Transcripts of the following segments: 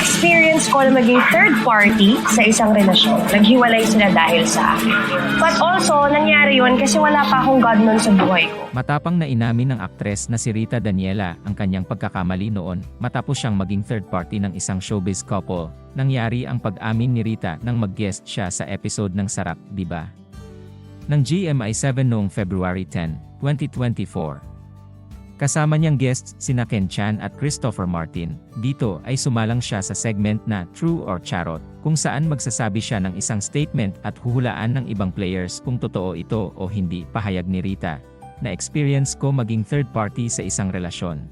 Na-experience ko na maging third party sa isang relasyon. Naghiwalay sila dahil sa akin. But also, nangyari yun kasi wala pa akong God nun sa buhay ko. Matapang na inamin ng aktres na si Rita Daniela ang kanyang pagkakamali noon matapos siyang maging third party ng isang showbiz couple. Nangyari ang pag-amin ni Rita nang mag-guest siya sa episode ng Sarap, Di ba? Ng GMI 7 noong February 10, 2024. Kasama niyang guests sina Ken Chan at Christopher Martin. Dito ay sumalang siya sa segment na True or Charot, kung saan magsasabi siya ng isang statement at huhulaan ng ibang players kung totoo ito o hindi pahayag ni Rita. Na-experience ko maging third party sa isang relasyon.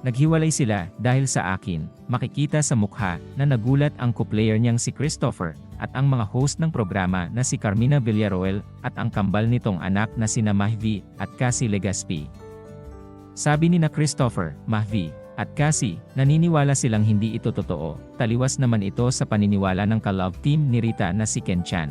Naghiwalay sila dahil sa akin, makikita sa mukha na nagulat ang co-player niyang si Christopher at ang mga host ng programa na si Carmina Villaroel at ang kambal nitong anak na sina Mahvi at Cassie Legaspi. Sabi ni na Christopher, Mahvi, at Cassie, naniniwala silang hindi ito totoo, taliwas naman ito sa paniniwala ng ka-love team ni Rita na si Ken Chan.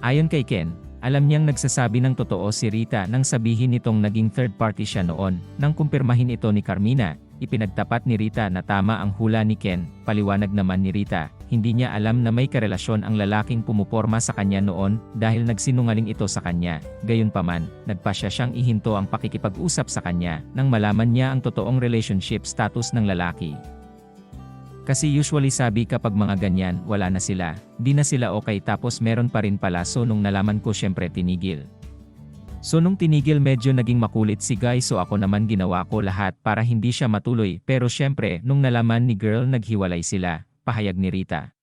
Ayon kay Ken, alam niyang nagsasabi ng totoo si Rita nang sabihin nitong naging third party siya noon, nang kumpirmahin ito ni Carmina, ipinagtapat ni Rita na tama ang hula ni Ken, paliwanag naman ni Rita, hindi niya alam na may karelasyon ang lalaking pumuporma sa kanya noon dahil nagsinungaling ito sa kanya. Gayunpaman, nagpasya siyang ihinto ang pakikipag-usap sa kanya nang malaman niya ang totoong relationship status ng lalaki. Kasi usually sabi kapag mga ganyan, wala na sila, di na sila okay tapos meron pa rin pala so nung nalaman ko syempre tinigil. So nung tinigil medyo naging makulit si Guy so ako naman ginawa ko lahat para hindi siya matuloy pero syempre nung nalaman ni girl naghiwalay sila, pahayag ni Rita.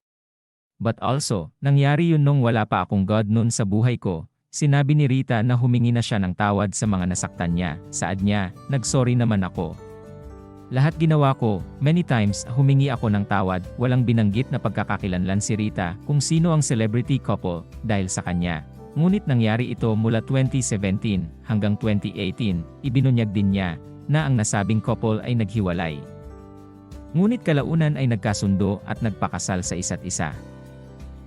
But also, nangyari yun nung wala pa akong God noon sa buhay ko, sinabi ni Rita na humingi na siya ng tawad sa mga nasaktan niya, saad niya, nagsorry naman ako. Lahat ginawa ko, many times humingi ako ng tawad, walang binanggit na pagkakakilanlan si Rita kung sino ang celebrity couple dahil sa kanya. Ngunit nangyari ito mula 2017 hanggang 2018, ibinunyag din niya na ang nasabing couple ay naghiwalay. Ngunit kalaunan ay nagkasundo at nagpakasal sa isa't isa.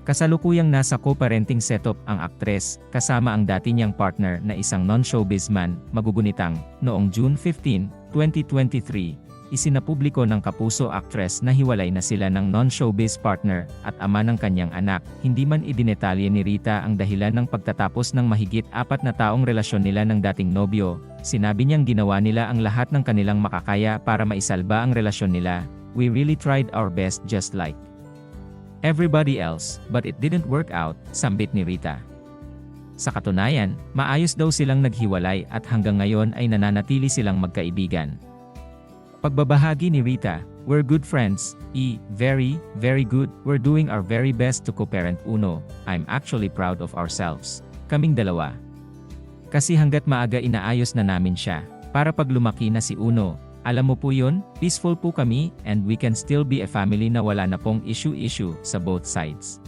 Kasalukuyang nasa co-parenting setup ang aktres kasama ang dati niyang partner na isang non-showbiz man, magugunitang, noong June 15, 2023, isinapubliko ng kapuso actress na hiwalay na sila ng non-showbiz partner at ama ng kanyang anak. Hindi man idinetalye ni Rita ang dahilan ng pagtatapos ng mahigit apat na taong relasyon nila ng dating nobyo. Sinabi niyang ginawa nila ang lahat ng kanilang makakaya para maisalba ang relasyon nila. We really tried our best just like everybody else, but it didn't work out, sambit ni Rita. Sa katunayan, maayos daw silang naghiwalay at hanggang ngayon ay nananatili silang magkaibigan. Pagbabahagi ni Rita, We're good friends, E, very, very good, we're doing our very best to co-parent Uno, I'm actually proud of ourselves. Kaming dalawa. Kasi hanggat maaga inaayos na namin siya, para pag lumaki na si Uno, alam mo po yun, peaceful po kami, and we can still be a family na wala na pong issue-issue sa both sides.